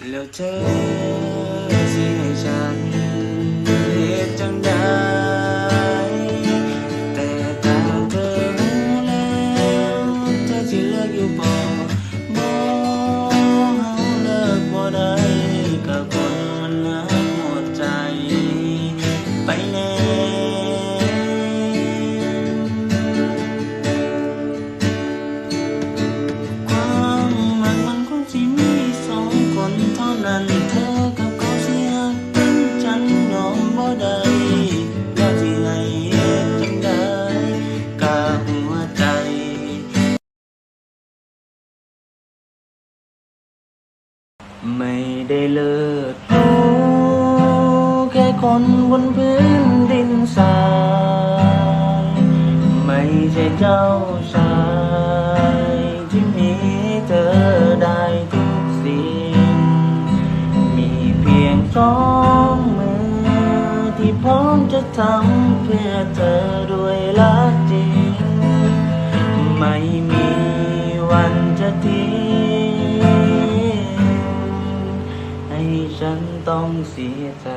แล้วเธอสิให้ฉันเหตุจังใดแต่ตาเธอรู้แล้วเธอที่เลือกอยู่บ่บ่ นั้นเธอกับเขาเสียเป็นฉันยอมบ่ได้แล้วสิให้เฮ็ดจังใดกับหัวใจไม่ได้เลิศรู้แค่คนบนพื้นดินทรายไม่ใช่เจ้าชาย สองมือที่พร้อมจะทำเพื่อเธอด้วยรักจริง ไม่มีวันจะทิ้งให้ฉันต้องเสียใจ